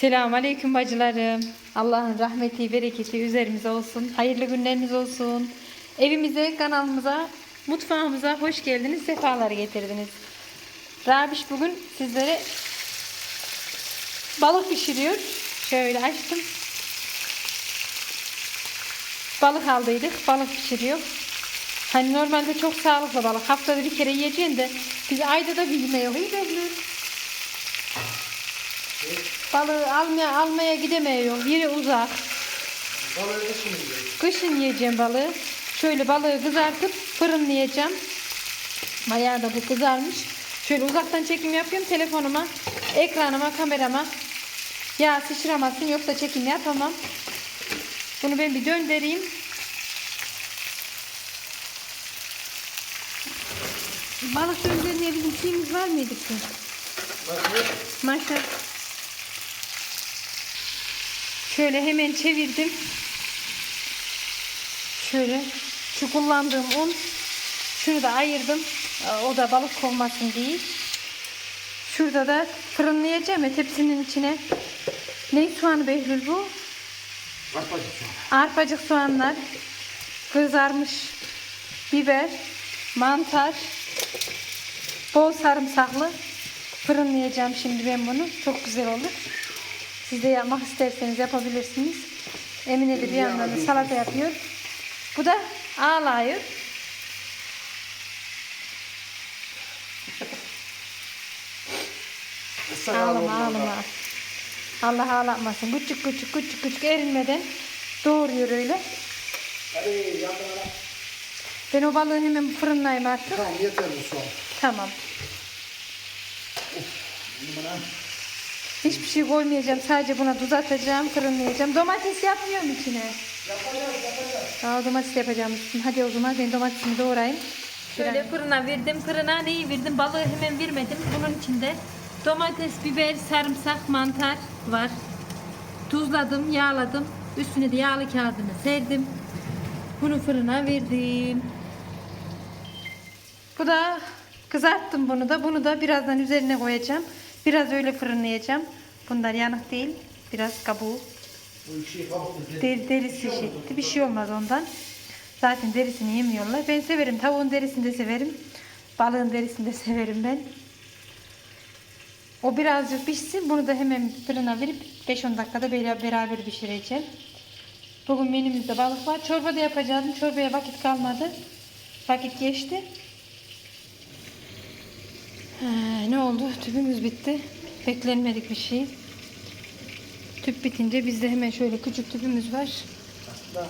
Selamun Aleyküm bacılarım. Allah'ın rahmeti, bereketi üzerimize olsun. Hayırlı günleriniz olsun. Evimize, kanalımıza, mutfağımıza hoş geldiniz. Sefalar getirdiniz. Rabiş bugün sizlere balık pişiriyor. Şöyle açtım. Balık aldıydık. Balık pişiriyor. Hani normalde çok sağlıklı balık. Haftada bir kere yiyeceğin de biz ayda da bir yemeği yiyoruz. Balığı almaya, almaya gidemiyor. Yeri uzak. Balığı da şimdi. Kışın yiyeceğim balığı. Şöyle balığı kızartıp fırınlayacağım. Bayağı da bu kızarmış. Şöyle uzaktan çekim yapıyorum telefonuma, ekranıma, kamerama. Ya sıçramasın yoksa çekim yapamam. Bunu ben bir döndüreyim. Balık döndürmeye bizim şeyimiz var mıydı ki? Bakın. Maşa. Şöyle hemen çevirdim. Şöyle şu kullandığım un. Şunu da ayırdım. O da balık olmasın diye. Şurada da fırınlayacağım ya tepsinin içine. Ne soğanı Behlül bu? Arpacık şu an. Arpacık soğanlar. Kızarmış biber, mantar, bol sarımsaklı fırınlayacağım şimdi ben bunu. Çok güzel olur. Siz de yapmak isterseniz yapabilirsiniz. Emine de bir yandan da salata yapıyor. Bu da. Islak Ağlama ağlama. Allah ağlatmasın. Küçük küçük küçük küçük erinmeden doğruyor öyle. Ben o balığı hemen fırınlayayım artık. Tamam yeter bu soğan. Tamam. Hiçbir şey koymayacağım. Sadece buna tuz atacağım, fırınlayacağım. Domates yapmıyorum içine. Yapacağız yapacağız. Aa, domates yapacağım. Hadi o zaman ben domatesimi doğrayayım. Şöyle fırına verdim. Fırına neyi verdim? Balığı hemen vermedim. Bunun içinde domates, biber, sarımsak, mantar var. Tuzladım, yağladım. Üstüne de yağlı kağıdını serdim. Bunu fırına verdim. Bu da kızarttım bunu da. Bunu da birazdan üzerine koyacağım. Biraz öyle fırınlayacağım. Bunlar yanık değil. Biraz kabuğu. Kabuklu. Der, derisi şekli. Bir şey olmaz ondan. Zaten derisini yemiyorlar. Ben severim. Tavuğun derisini de severim. Balığın derisini de severim ben. O birazcık pişsin. Bunu da hemen fırına verip 5-10 dakikada bera- beraber pişireceğim. Bugün menümüzde balık var. Çorba da yapacaktım. Çorbaya vakit kalmadı. Vakit geçti. Ha, ne oldu? Tüpümüz bitti. Beklenmedik bir şey. Tüp bitince bizde hemen şöyle küçük tüpümüz var. Aslında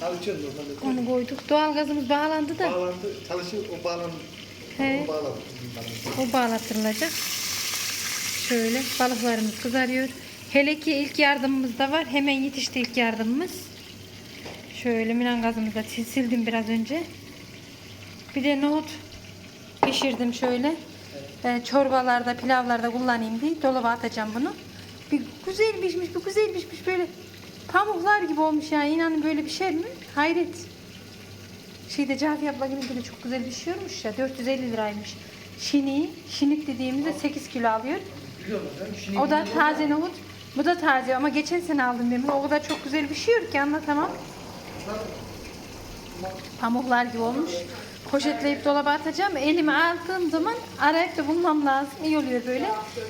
çalışıyoruz orada. Onu koyduk. Doğalgazımız bağlandı da Bağlandı. Çalışıyor o bağlandı. He. O bağlandı. o bağlatılacak. Şöyle balıklarımız kızarıyor. Hele ki ilk yardımımız da var. Hemen yetişti ilk yardımımız. Şöyle minan gazımızı da sil- sildim biraz önce. Bir de nohut pişirdim şöyle. Ee, çorbalarda, pilavlarda kullanayım diye dolaba atacağım bunu. Bir güzel pişmiş, bir güzel pişmiş böyle pamuklar gibi olmuş yani. İnanın böyle bir şey mi? Hayret. Şeyde Cafi abla yine böyle çok güzel pişiyormuş ya. 450 liraymış. Şini, şinik dediğimizde 8 kilo alıyor. O da taze nohut. Bu da taze ama geçen sene aldım ben bunu. O kadar çok güzel pişiyor ki anlatamam. Pamuklar gibi olmuş. Poşetleyip dolaba atacağım. Elime aldığım zaman arayıp da bulmam lazım. İyi oluyor böyle.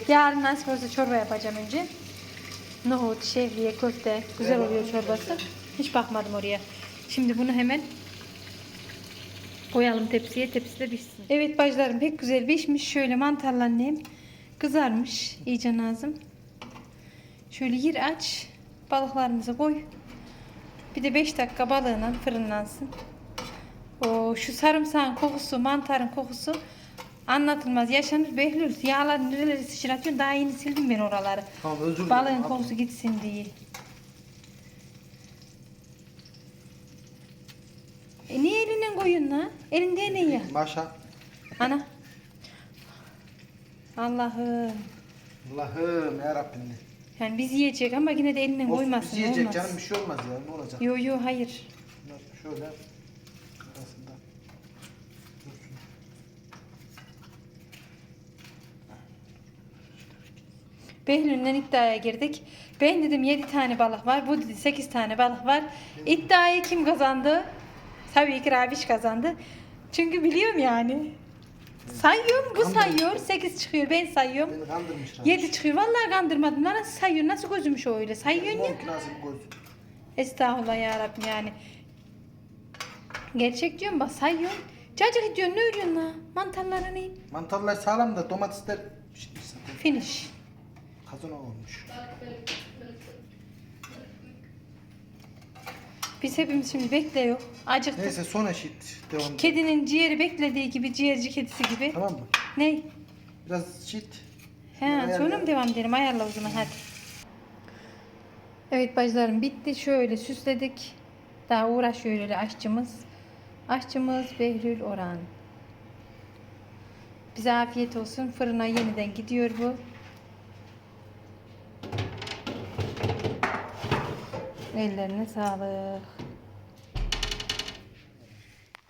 Yarın nasip olursa çorba yapacağım önce. Nohut, şehriye, köfte. Güzel oluyor çorbası. Hiç bakmadım oraya. Şimdi bunu hemen koyalım tepsiye. Tepside pişsin. Evet bacılarım pek güzel pişmiş. Şöyle mantarlı annem. Kızarmış. iyice nazım. Şöyle yer aç. Balıklarımızı koy. Bir de 5 dakika balığına fırınlansın. O şu sarımsağın kokusu, mantarın kokusu anlatılmaz. Yaşanır Behlül. Yağlar nereleri sıçratıyorsun? Daha yeni sildim ben oraları. Tamam özür dilerim. Balığın kokusu gitsin diye. E niye elinden koyuyorsun lan? Elinde ne ya? Maşa. Ana. Allah'ım. Allah'ım yarabbim. Yani biz yiyecek ama yine de elinden koymasın. biz yiyecek olmaz. canım bir şey olmaz ya ne olacak? Yo yo hayır. Şöyle Behlül'le iddiaya girdik. Ben dedim 7 tane balık var. Bu dedi 8 tane balık var. İddiayı kim kazandı? Tabii ki Rabiş kazandı. Çünkü biliyorum yani. Sayıyorum bu sayıyor. 8 çıkıyor ben sayıyorum. Beni kandırmış. 7 çıkıyor. Vallahi kandırmadım. Lan Nasıl sayıyor? Nasıl gözümüş o öyle? Sayıyorsun ya. Mor nasıl göz. Estağfurullah ya Rabbim yani. Gerçek diyorum bak sayıyorsun. Cacık diyorsun ne örüyorsun la? Mantarları ne? Mantarlar sağlam da domatesler pişmiş zaten. Finish. Kazana olmuş. Biz hepimiz şimdi bekliyor. Acıktık. Neyse son eşit. Devam. Kedinin ciğeri beklediği gibi ciğerci kedisi gibi. Tamam mı? Ne? Biraz şit. He, sonra mı devam edelim? Ayarla o zaman hadi. Evet bacılarım bitti. Şöyle süsledik. Daha uğraşıyor öyle aşçımız. Aşçımız Behlül Orhan. Bize afiyet olsun. Fırına yeniden gidiyor bu. Ellerine sağlık.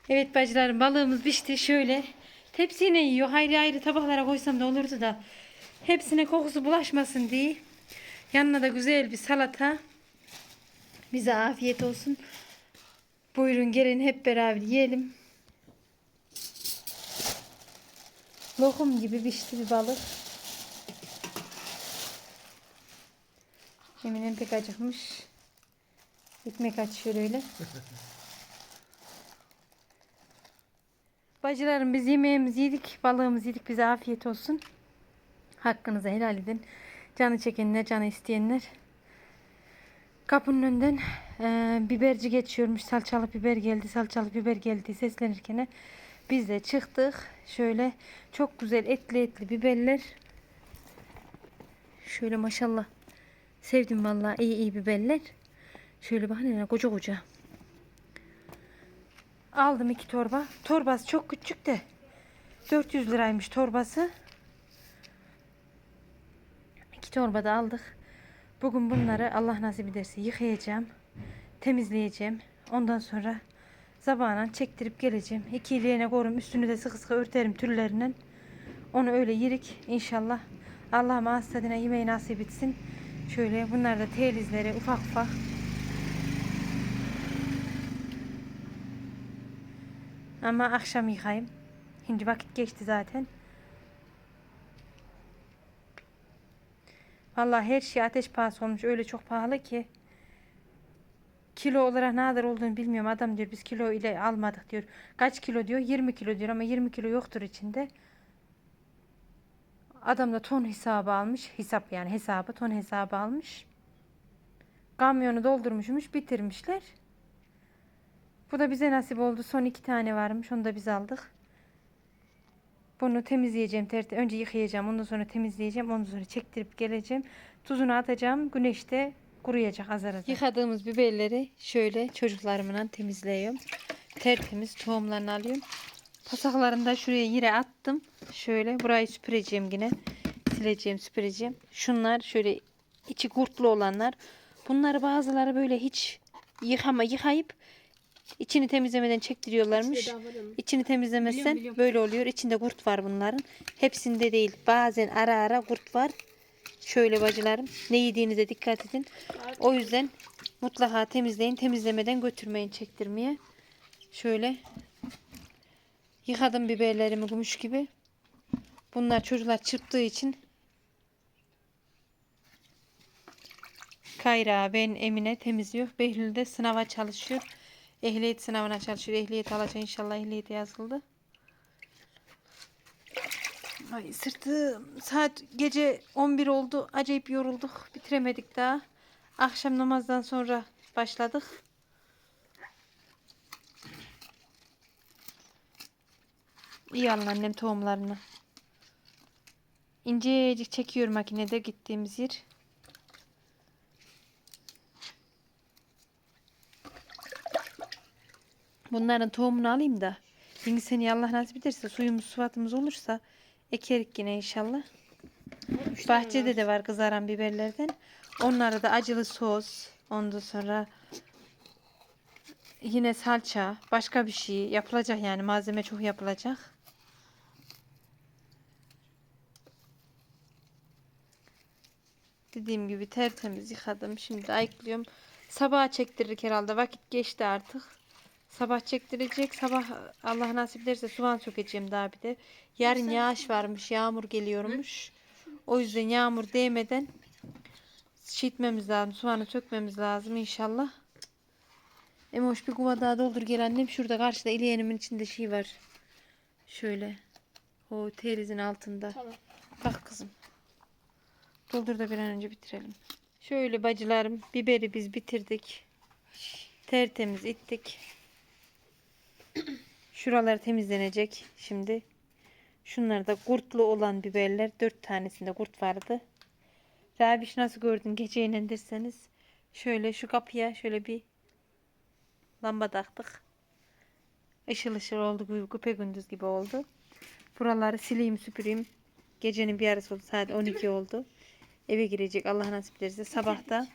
Evet bacılarım balığımız pişti. Şöyle tepsiyle yiyor. Ayrı ayrı tabaklara koysam da olurdu da. Hepsine kokusu bulaşmasın diye. Yanına da güzel bir salata. Bize afiyet olsun. Buyurun gelin hep beraber yiyelim. Lokum gibi pişti bir balık. Eminem pek acıkmış. Ekmek açıyor öyle. Bacılarım biz yemeğimizi yedik, balığımızı yedik. Bize afiyet olsun. Hakkınızı helal edin. Canı çekenler, canı isteyenler. Kapının önünden e, biberci geçiyormuş. Salçalı biber geldi, salçalı biber geldi seslenirken biz de çıktık. Şöyle çok güzel etli etli biberler. Şöyle maşallah. Sevdim vallahi iyi iyi biberler. Şöyle bakın hele koca koca. Aldım iki torba. Torbası çok küçük de. 400 liraymış torbası. İki torba da aldık. Bugün bunları Allah nasip ederse yıkayacağım. Temizleyeceğim. Ondan sonra zabağına çektirip geleceğim. İki iliğine korum. Üstünü de sıkı sıkı örterim tüllerinden. Onu öyle yirik inşallah. Allah mahsadına yemeği nasip etsin. Şöyle bunlar da telizleri ufak ufak. Ama akşam yıkayayım. Şimdi vakit geçti zaten. Vallahi her şey ateş pahası olmuş. Öyle çok pahalı ki. Kilo olarak ne kadar olduğunu bilmiyorum. Adam diyor biz kilo ile almadık diyor. Kaç kilo diyor? 20 kilo diyor ama 20 kilo yoktur içinde. Adam da ton hesabı almış. Hesap yani hesabı ton hesabı almış. Kamyonu doldurmuşmuş bitirmişler. Bu da bize nasip oldu. Son iki tane varmış. Onu da biz aldık. Bunu temizleyeceğim. Önce yıkayacağım. Ondan sonra temizleyeceğim. Ondan sonra çektirip geleceğim. Tuzunu atacağım. Güneşte kuruyacak azar azar. Yıkadığımız biberleri şöyle çocuklarımla temizliyorum. Tertemiz tohumlarını alıyorum. Pasaklarını da şuraya yere attım. Şöyle burayı süpüreceğim yine. Sileceğim, süpüreceğim. Şunlar şöyle içi kurtlu olanlar. Bunları bazıları böyle hiç yıkama yıkayıp içini temizlemeden çektiriyorlarmış. İçini temizlemezsen böyle oluyor. İçinde kurt var bunların. Hepsinde değil. Bazen ara ara kurt var. Şöyle bacılarım. Ne yediğinize dikkat edin. O yüzden mutlaka temizleyin. Temizlemeden götürmeyin çektirmeye. Şöyle yıkadım biberlerimi gümüş gibi. Bunlar çocuklar çırptığı için Kayra, ben, Emine temizliyor. Behlül de sınava çalışıyor. Ehliyet sınavına çalışıyor. Ehliyet alacak inşallah ehliyete yazıldı. Ay sırtım. Saat gece 11 oldu. Acayip yorulduk. Bitiremedik daha. Akşam namazdan sonra başladık. İyi alın annem tohumlarını. İncecik çekiyor makinede gittiğimiz yer. Bunların tohumunu alayım da. Şimdi seni Allah nasip ederse suyumuz suvatımız olursa ekerik yine inşallah. Bahçede de var kızaran biberlerden. Onları da acılı sos. Ondan sonra yine salça. Başka bir şey yapılacak yani. Malzeme çok yapılacak. Dediğim gibi tertemiz yıkadım. Şimdi ayıklıyorum. Sabaha çektirir herhalde. Vakit geçti artık. Sabah çektirecek. Sabah Allah nasip ederse soğan sökeceğim daha bir de. Yarın yağış varmış. Yağmur geliyormuş. O yüzden yağmur değmeden çiğitmemiz lazım. Soğanı sökmemiz lazım inşallah. Emoş bir kuva daha doldur gel annem. Şurada karşıda ileğenimin içinde şey var. Şöyle. O terizin altında. Tamam. Bak kızım. Doldur da bir an önce bitirelim. Şöyle bacılarım biberi biz bitirdik. Tertemiz ittik. Şuralar temizlenecek şimdi. Şunlar da kurtlu olan biberler. Dört tanesinde kurt vardı. Rabiş nasıl gördün gece inendirseniz. Şöyle şu kapıya şöyle bir lamba taktık. Işıl ışıl oldu. Küpe gündüz gibi oldu. Buraları sileyim süpüreyim. Gecenin bir yarısı oldu. Saat 12 oldu. Eve girecek Allah nasip ederse. Sabahta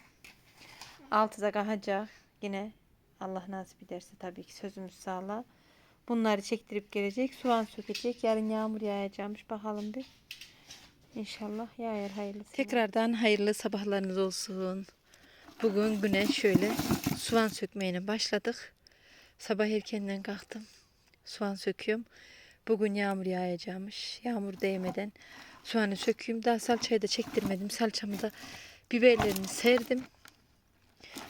6'da kalkacak. Yine Allah nasip ederse tabii ki sözümüz sağla. Bunları çektirip gelecek. Soğan sökecek. Yarın yağmur yağacakmış. Bakalım bir. İnşallah yağar hayırlısı. Tekrardan hayırlı sabahlarınız olsun. Bugün güne şöyle soğan sökmeye başladık. Sabah erkenden kalktım. Soğan söküyorum. Bugün yağmur yağacakmış. Yağmur değmeden soğanı söküyorum. Daha salçayı da çektirmedim. Salçamı da biberlerini serdim.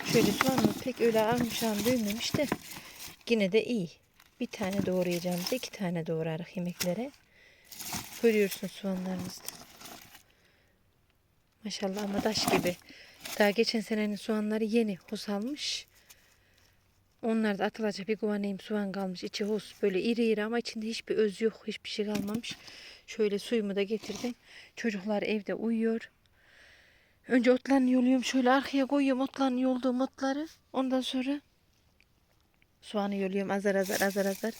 Şöyle soğanı pek öyle almışam büyümemiş de yine de iyi. Bir tane doğrayacağım. iki tane doğrarak yemeklere. Görüyorsun soğanlarımızı. Maşallah ama taş gibi. Daha geçen senenin soğanları yeni hosalmış. Onlar da atılacak bir kovaneyim soğan kalmış. İçi hos böyle iri iri ama içinde hiçbir öz yok. Hiçbir şey kalmamış. Şöyle suyumu da getirdim. Çocuklar evde uyuyor. Önce otlarını yoluyorum. Şöyle arkaya koyuyorum otlarını yolduğum otları. Ondan sonra soğanı yoluyorum azar azar azar azar.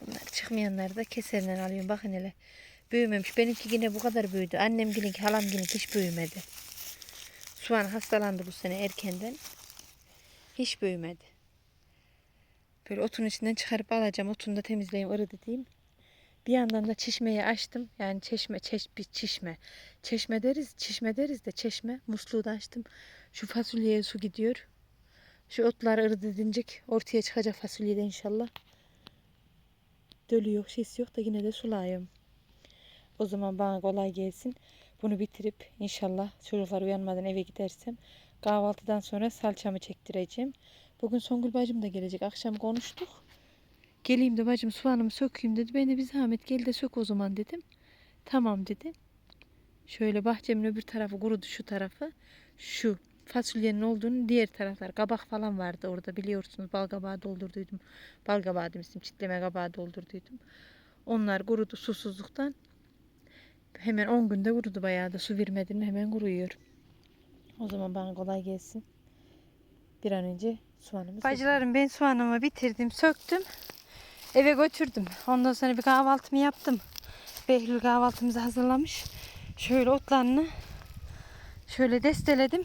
Bunlar çıkmayanları da keserden alıyorum. Bakın hele. Büyümemiş. Benimki yine bu kadar büyüdü. Annem gininki, halam gininki hiç büyümedi. Soğan hastalandı bu sene erkenden. Hiç büyümedi. Böyle otun içinden çıkarıp alacağım. Otunu da temizleyeyim, ırıdı diyeyim. Bir yandan da çeşmeyi açtım. Yani çeşme, çeş, bir çeşme. Çeşme deriz, çeşme deriz de çeşme. Musluğu da açtım. Şu fasulyeye su gidiyor. Şu otlar ırıdı dincik. Ortaya çıkacak fasulyede inşallah. Dölü yok, şiş yok da yine de sulayım. O zaman bana kolay gelsin. Bunu bitirip inşallah çocuklar uyanmadan eve gidersem kahvaltıdan sonra salçamı çektireceğim. Bugün Songül bacım da gelecek. Akşam konuştuk. Geleyim de bacım soğanımı sökeyim dedi. Ben de bir zahmet gel de sök o zaman dedim. Tamam dedi. Şöyle bahçemin öbür tarafı kurudu şu tarafı. Şu fasulyenin olduğunu diğer taraflar kabak falan vardı orada biliyorsunuz. Bal kabağı doldurduydum. Bal kabağı demiştim. Çitleme kabağı doldurduydum. Onlar kurudu susuzluktan. Hemen 10 günde kurudu bayağı da su vermedim hemen kuruyor. O zaman bana kolay gelsin. Bir an önce soğanımı Bacılarım ben soğanımı bitirdim, söktüm. Eve götürdüm. Ondan sonra bir kahvaltımı yaptım. Behlül kahvaltımızı hazırlamış. Şöyle otlarını şöyle desteledim.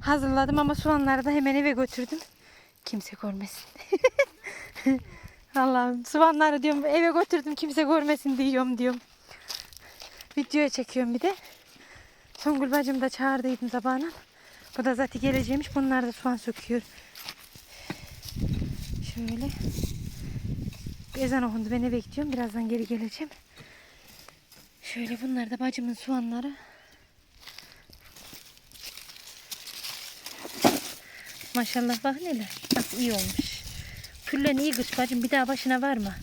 Hazırladım ama soğanları da hemen eve götürdüm. Kimse görmesin. Allah'ım soğanları diyorum eve götürdüm kimse görmesin diyorum diyorum. Videoya çekiyorum bir de. Songül bacım da çağırdıydım sabahına. Bu da zaten geleceğimiş. Bunlar da soğan söküyor. Şöyle. Ezan okundu. Ben eve gidiyorum. Birazdan geri geleceğim. Şöyle bunlar da bacımın soğanları. Maşallah bak neler. Nasıl iyi olmuş. Küllen iyi kız bacım. Bir daha başına var mı?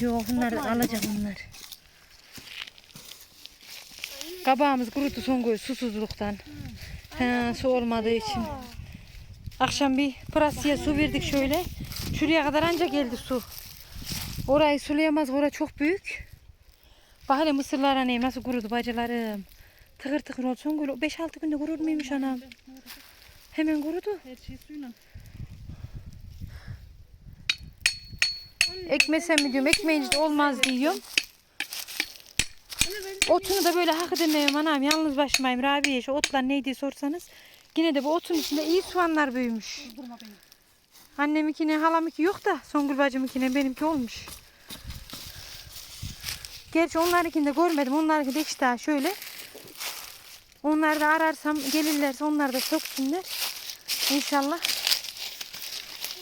Yok bunları alacağım bunlar. Kabağımız kurudu son gün susuzluktan. Ha, su olmadığı için. Akşam bir pırasıya su verdik şöyle. Şuraya kadar anca geldi su. Orayı sulayamaz. Orası çok büyük. Bak hele mısırlar annem nasıl kurudu bacılarım. Tıkır tıkır gün 5-6 günde kurur muymuş anam? Hemen kurudu. Her şey suyla. Ekmesem mi diyorum. Ekmeyince de olmaz diyorum. Otunu da böyle hak edemiyorum anam. Yalnız başımayım Rabiye. Şu otlar neydi sorsanız. Yine de bu otun içinde iyi soğanlar büyümüş. Durma beni. Anneminkine halamınki yok da Songül bacımınkine benimki olmuş. Gerçi onlarınkini de görmedim. Onlarınki de işte şöyle. Onları da ararsam gelirlerse onlar da söksünler. İnşallah.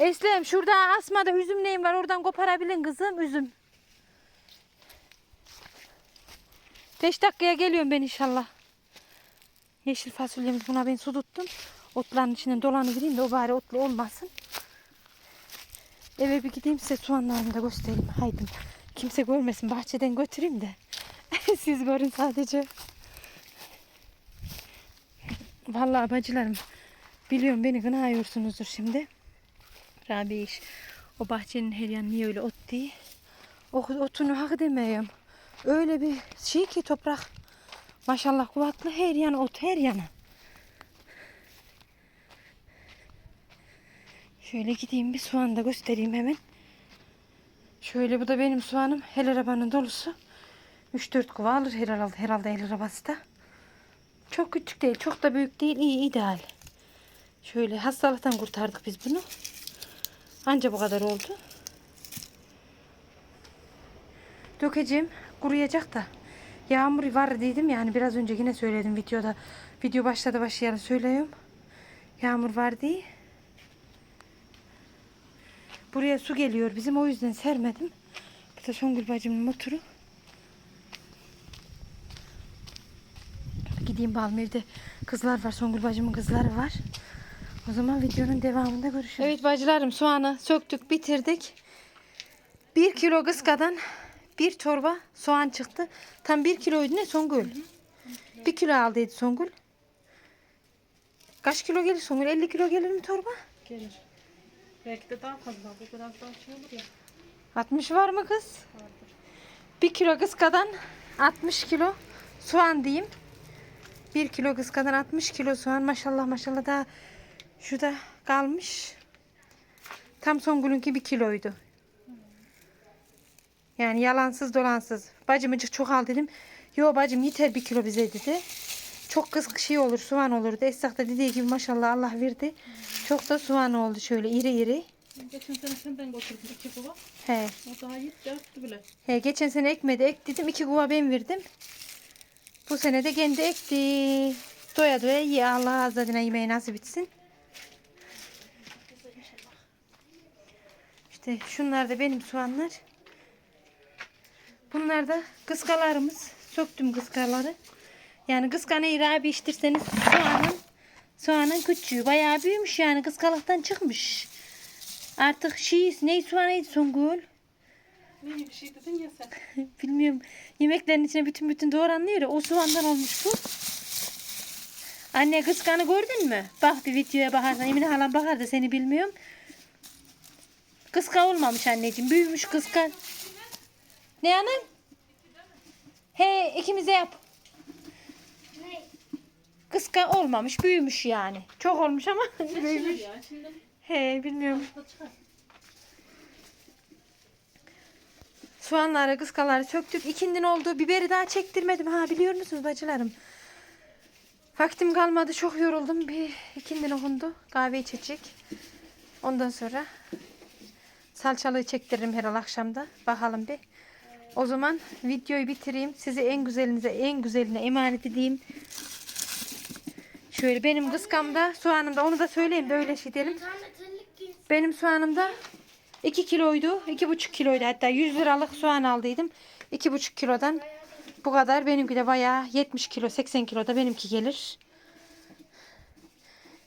Eslem şurada asmada üzüm neyim var oradan koparabilin kızım üzüm. 5 dakikaya geliyorum ben inşallah. Yeşil fasulyemiz buna ben su tuttum. Otların içinden dolanı gireyim de o bari otlu olmasın. Eve bir gideyim size soğanlarımı da göstereyim. Haydi. Kimse görmesin. Bahçeden götüreyim de. Siz görün sadece. Vallahi bacılarım. Biliyorum beni kınıyorsunuzdur şimdi. Rabi iş. O bahçenin her yanı niye öyle ot diye. O otunu hak demiyorum. Öyle bir şey ki toprak. Maşallah kuvvetli her yanı ot her yanı. Şöyle gideyim bir soğan da göstereyim hemen. Şöyle bu da benim soğanım. El arabanın dolusu. 3-4 kuva alır herhalde, herhalde el arabası da. Çok küçük değil, çok da büyük değil. iyi ideal. Şöyle hastalıktan kurtardık biz bunu. Anca bu kadar oldu. Dökeceğim. Kuruyacak da. Yağmur var dedim yani biraz önce yine söyledim videoda. Video başladı başlayalı söylüyorum. Yağmur var diye. Buraya su geliyor bizim o yüzden sermedim. Bu da Songül bacımın motoru. Gideyim balım evde kızlar var. Songül bacımın kızları var. O zaman videonun devamında görüşürüz. Evet bacılarım soğanı söktük bitirdik. Bir kilo kıskadan bir torba soğan çıktı. Tam bir kiloydu ne Songül? Bir kilo aldıydı Songül. Kaç kilo gelir Songül? 50 kilo gelir mi torba? Gelir. Belki de daha fazla. Bu biraz daha şey olur ya. 60 var mı kız? Bir kilo kıskadan 60 kilo soğan diyeyim. Bir kilo kıskadan 60 kilo soğan. Maşallah maşallah daha şurada kalmış. Tam Songül'ünki bir kiloydu. Yani yalansız dolansız. Bacımcık çok al dedim. Yo bacım yeter bir kilo bize dedi. Çok kız şey olur soğan olurdu. Esnaf da dediği gibi maşallah Allah verdi. Çok da soğan oldu şöyle iri iri. Geçen sene senden götürdüm iki kova. He. O daha yiyip yaptı bile. He, geçen sene ekmedi. Ek dedim. iki kuva ben verdim. Bu sene de kendi ekti. Doya doya ye. Allah azadına yemeği nasip etsin. İşte şunlar da benim soğanlar. Bunlar da kıskalarımız. Söktüm kıskaları. Yani kıskanayı rabi iştirseniz soğanın soğanın küçüğü. Bayağı büyümüş yani kıskalıktan çıkmış. Artık şey ne soğanıydı Songül? Ne bir şey dedin ya sen. Bilmiyorum. Yemeklerin içine bütün bütün doğranıyor ya. O soğandan olmuş bu. Anne kıskanı gördün mü? Bak bir videoya bakarsan. Emine halam bakar da seni bilmiyorum. Kıska olmamış anneciğim. Büyümüş kıskan. Ne anam? He ikimize yap. Kıska olmamış. Büyümüş yani. Çok olmuş ama büyümüş. ya şimdi. He bilmiyorum. Soğanları, kıskaları söktük. İkindin oldu. Biberi daha çektirmedim. Ha biliyor musunuz bacılarım? Vaktim kalmadı. Çok yoruldum. Bir ikindin okundu. Kahve içecek. Ondan sonra salçalığı çektiririm herhal akşamda. Bakalım bir. O zaman videoyu bitireyim. Sizi en güzelinize, en güzeline emanet edeyim. Şöyle benim kıskamda, soğanımda onu da söyleyeyim de öyle şey diyelim. Benim soğanımda 2 kiloydu. 2,5 kiloydu hatta 100 liralık soğan aldıydım. 2,5 kilodan bu kadar. Benimki de bayağı 70 kilo 80 kilo da benimki gelir.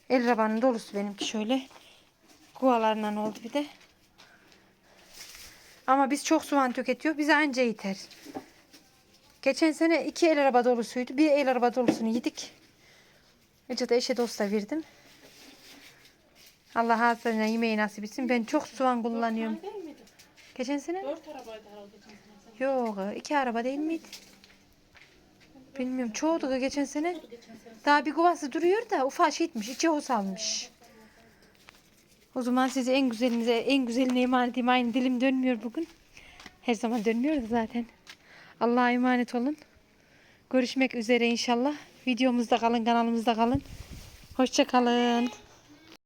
El rabanın dolusu benimki şöyle. Kuvalarından oldu bir de. Ama biz çok soğan tüketiyor. Bize anca yeter. Geçen sene iki el araba dolusuydu. Bir el araba dolusunu yedik. Ece de eşe dosta verdim. Allah hazırına yemeği nasip etsin. Ben çok soğan kullanıyorum. Geçen sene? Dört arabaydı herhalde Yok iki araba değil miydi? Bilmiyorum çoğudu da geçen sene. geçen sene. Daha bir kovası duruyor da ufak şey etmiş. içi o salmış. O zaman size en güzelinize en güzeline emanet edeyim. Aynı dilim dönmüyor bugün. Her zaman dönmüyor da zaten. Allah'a emanet olun. Görüşmek üzere inşallah. Videomuzda kalın, kanalımızda kalın. Hoşça kalın.